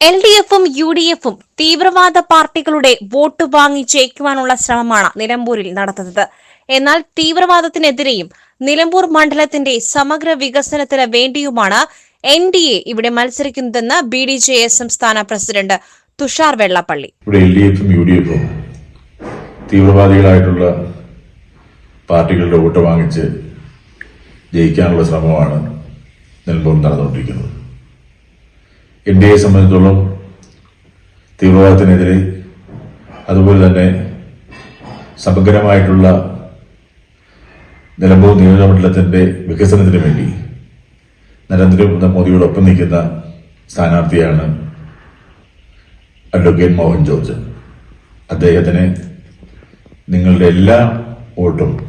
L D എഫും U D എഫും തീവ്രവാദ പാർട്ടികളുടെ വോട്ട് വാങ്ങി ജയിക്കുവാനുള്ള ശ്രമമാണ് നിലമ്പൂരിൽ നടത്തുന്നത്. എന്നാൽ തീവ്രവാദത്തിനെതിരെയും നിലമ്പൂർ മണ്ഡലത്തിന്റെ സമഗ്ര വികസനത്തിന് വേണ്ടിയുമാണ് എൻ ഡി എ ഇവിടെ മത്സരിക്കുന്നതെന്ന് ബി ഡി ജെ എസ് സംസ്ഥാന പ്രസിഡന്റ് തുഷാർ വെള്ളപ്പള്ളി. ഇവിടെ എൽ ഡി എഫും യു ഡി എഫും തീവ്രവാദികളായിട്ടുള്ള പാർട്ടികളുടെ വോട്ട് വാങ്ങിച്ച് ജയിക്കാനുള്ള ശ്രമമാണ് നിലമ്പൂർ നടന്നുകൊണ്ടിരിക്കുന്നത്. എയെ സംബന്ധിച്ചിടത്തോളം തീവ്രവാദത്തിനെതിരെ അതുപോലെ തന്നെ സമഗ്രമായിട്ടുള്ള നിലമ്പൂർ നിയോജകമണ്ഡലത്തിന്റെ വികസനത്തിന് വേണ്ടി നരേന്ദ്രമോദിയോടൊപ്പം നിൽക്കുന്ന സ്ഥാനാർത്ഥിയാണ് അഡ്വക്കേറ്റ് മോഹൻ ജോർജ്. അദ്ദേഹത്തിന് നിങ്ങളുടെ എല്ലാ വോട്ടും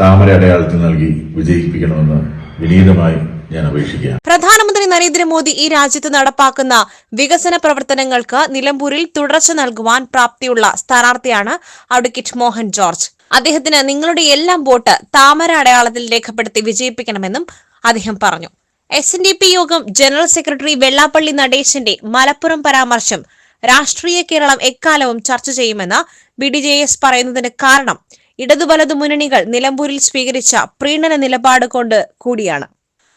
താമര അടയാളത്തിൽ നൽകി വിജയിപ്പിക്കണമെന്ന് വിനീതമായി ഞാൻ അപേക്ഷിക്കുകയാണ് പ്രധാനമന്ത്രി നരേന്ദ്രമോദി ഈ രാജ്യത്ത് നടപ്പാക്കുന്ന വികസന പ്രവർത്തനങ്ങൾക്ക് നിലമ്പൂരിൽ തുടർച്ച നൽകുവാൻ പ്രാപ്തിയുള്ള സ്ഥാനാർത്ഥിയാണ് അഡ്വക്കേറ്റ് മോഹൻ ജോർജ്. അദ്ദേഹത്തിന് നിങ്ങളുടെ എല്ലാം വോട്ട് താമര അടയാളത്തിൽ രേഖപ്പെടുത്തി വിജയിപ്പിക്കണമെന്നും അദ്ദേഹം പറഞ്ഞു. S N D P Yogam general secretary Vellappally നടേശന്റെ Malappuram പരാമർശം രാഷ്ട്രീയ കേരളം എക്കാലവും ചർച്ച ചെയ്യുമെന്ന് ബി ഡി ജെ എസ് പറയുന്നതിന് കാരണം ഇടതുവലതു മുന്നണികൾ നിലമ്പൂരിൽ സ്വീകരിച്ച പ്രീണന നിലപാട് കൊണ്ട് കൂടിയാണ്.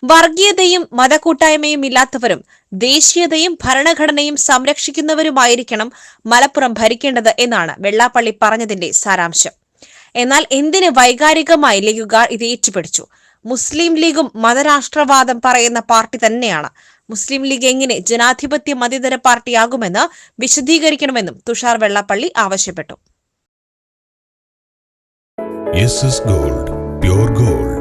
വർഗീയതയും മതക്കൂട്ടായ്മയും ഇല്ലാത്തവരും ദേശീയതയും ഭരണഘടനയും സംരക്ഷിക്കുന്നവരുമായിരിക്കണം മലപ്പുറം ഭരിക്കേണ്ടത് എന്നാണ് വെള്ളാപ്പള്ളി പറഞ്ഞതിന്റെ സാരാംശം. എന്നാൽ എന്തിന് വൈകാരികമായി ലീഗുകാർ ഇത് ഏറ്റുപിടിച്ചു? മുസ്ലിം ലീഗും മതരാഷ്ട്രവാദം പറയുന്ന പാർട്ടി തന്നെയാണ്. മുസ്ലിം ലീഗ് എങ്ങനെ ജനാധിപത്യ മതേതര പാർട്ടിയാകുമെന്ന് വിശദീകരിക്കണമെന്നും തുഷാർ വെള്ളാപ്പള്ളി ആവശ്യപ്പെട്ടു. Gold gold